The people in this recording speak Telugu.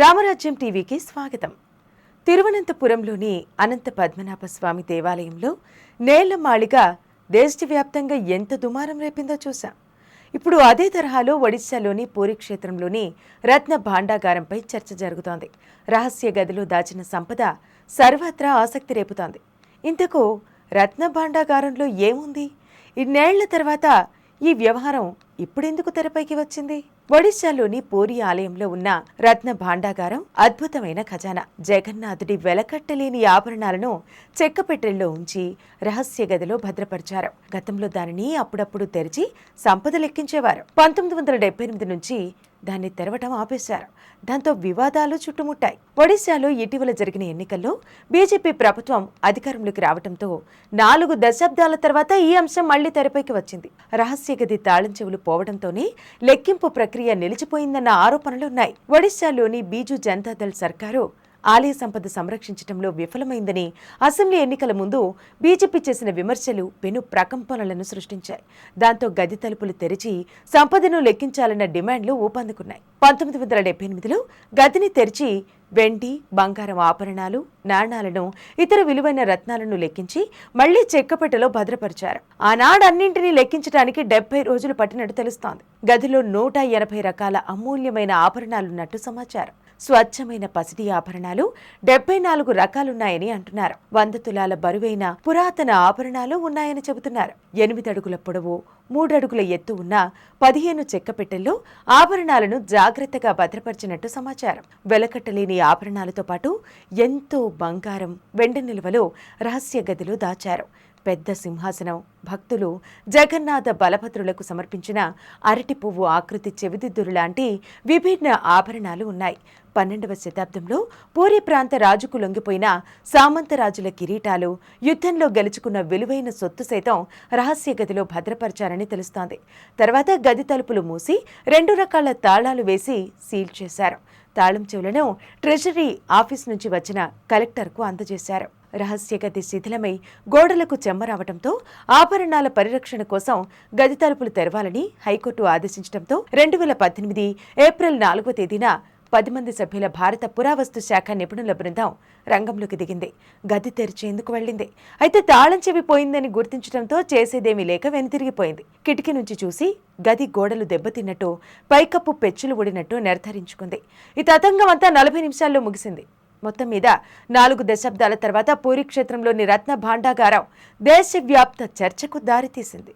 రామరాజ్యం టీవీకి స్వాగతం. తిరువనంతపురంలోని అనంత పద్మనాభ స్వామి దేవాలయంలో నేళ్ళ మాళిగా దేశవ్యాప్తంగా ఎంత దుమారం రేపిందో చూశాం. ఇప్పుడు అదే తరహాలో ఒడిశాలోని పూరి క్షేత్రంలోని రత్న భాండాగారంపై చర్చ జరుగుతోంది. రహస్య గదిలో దాచిన సంపద సర్వత్రా ఆసక్తి రేపుతోంది. ఇంతకు రత్న భాండాగారంలో ఏముంది? ఇన్నేళ్ళ తర్వాత ఈ వ్యవహారం ఇప్పుడెందుకు తెరపైకి వచ్చింది? ఒడిశాలోని పూరి ఆలయంలో ఉన్న రత్న భాండాగారం అద్భుతమైన ఖజానా. జగన్నాథుడి వెలకట్టలేని ఆభరణాలను చెక్కపెట్టెల్లో ఉంచి రహస్య గదిలో భద్రపరిచారు. గతంలో దానిని అప్పుడప్పుడు తెరిచి సంపద లెక్కించేవారు పంతొమ్మిది వందల డెబ్బై ఎనిమిది నుంచి దాన్ని తెరవటం ఆపేశారు. దాంతో వివాదాలు చుట్టుముట్టాయి. ఒడిశాలో ఇటీవల జరిగిన ఎన్నికల్లో బీజేపీ ప్రభుత్వం అధికారంలోకి రావడంతో నాలుగు దశాబ్దాల తర్వాత ఈ అంశం మళ్ళీ తెరపైకి వచ్చింది. రహస్య గది తాళం చెవులు పోవడంతోనే లెక్కింపు ప్రక్రియ నిలిచిపోయిందన్న ఆరోపణలున్నాయి. ఒడిశాలోని బీజు జనతాదళ్ సర్కారు ఆలయ సంపద సంరక్షించడంలో విఫలమైందని అసెంబ్లీ ఎన్నికల ముందు బీజేపీ చేసిన విమర్శలు పెను ప్రకంపనలను సృష్టించాయి. దాంతో గది తలుపులు తెరిచి సంపదను లెక్కించాలన్న డిమాండ్లు ఊపందుకున్నాయి. పంతొమ్మిది వందల డెబ్బై ఎనిమిదిలో గదిని తెరిచి వెండి బంగారం ఆభరణాలు నాణాలను ఇతర విలువైన రత్నాలను లెక్కించి మళ్ళీ చెక్కపెట్టెలో భద్రపరిచారు. ఆనాడన్నింటినీ లెక్కించడానికి డెబ్బై రోజులు పట్టినట్టు తెలుస్తోంది. గదిలో నూట ఎనభై రకాల అమూల్యమైన ఆభరణాలున్నట్టు సమాచారం. స్వచ్ఛమైన పసిడి ఆభరణాలు డెబ్బై నాలుగు రకాలున్నాయని అంటున్నారు. వంద తులాల బరువైన పురాతన ఆభరణాలు ఉన్నాయని చెబుతున్నారు. ఎనిమిది అడుగుల పొడవు మూడడుగుల ఎత్తు ఉన్న పదిహేను చెక్క పెట్టెల్లో ఆభరణాలను జాగ్రత్తగా భద్రపరిచినట్టు సమాచారం. వెలకట్టలేని ఆభరణాలతో పాటు ఎంతో బంగారం వెండి నిల్వలు రహస్య గదిలో దాచారు. పెద్ద సింహాసనం. భక్తులు జగన్నాథ బలభద్రులకు సమర్పించిన అరటి పువ్వు ఆకృతి చెవిదిద్దురు లాంటి విభిన్న ఆభరణాలు ఉన్నాయి. పన్నెండవ శతాబ్దంలో పూరి ప్రాంత రాజుకు లొంగిపోయిన సామంతరాజుల కిరీటాలు యుద్ధంలో గెలుచుకున్న విలువైన సొత్తు సైతం రహస్య గదిలో భద్రపరిచారని తెలుస్తోంది. తర్వాత గది తలుపులు మూసి రెండు రకాల తాళాలు వేసి సీల్ చేశారు. తాళం చెవులను ట్రెజరీ ఆఫీస్ నుంచి వచ్చిన కలెక్టర్కు అందజేశారు. రహస్య గది శిథిలమై గోడలకు చెమ్మరావడంతో ఆభరణాల పరిరక్షణ కోసం గది తలుపులు తెరవాలని హైకోర్టు ఆదేశించడంతో రెండు వేల పద్దెనిమిది ఏప్రిల్ నాలుగో తేదీన పది మంది సభ్యుల భారత పురావస్తు శాఖ నిపుణుల బృందం రంగంలోకి దిగింది. గది తెరిచేందుకు వెళ్ళింది. అయితే తాళం చెవి పోయిందని గుర్తించడంతో చేసేదేమీ లేక వెనుతిరిగిపోయింది. కిటికీ నుంచి చూసి గది గోడలు దెబ్బతిన్నట్టు పైకప్పు పెచ్చులు ఊడినట్టు నిర్ధారించుకుంది. ఈ తతంగం అంతా నలభై నిమిషాల్లో ముగిసింది. మొత్తం మీద నాలుగు దశాబ్దాల తర్వాత పూరి క్షేత్రంలోని రత్న భాండాగారం దేశవ్యాప్త చర్చకు దారితీసింది.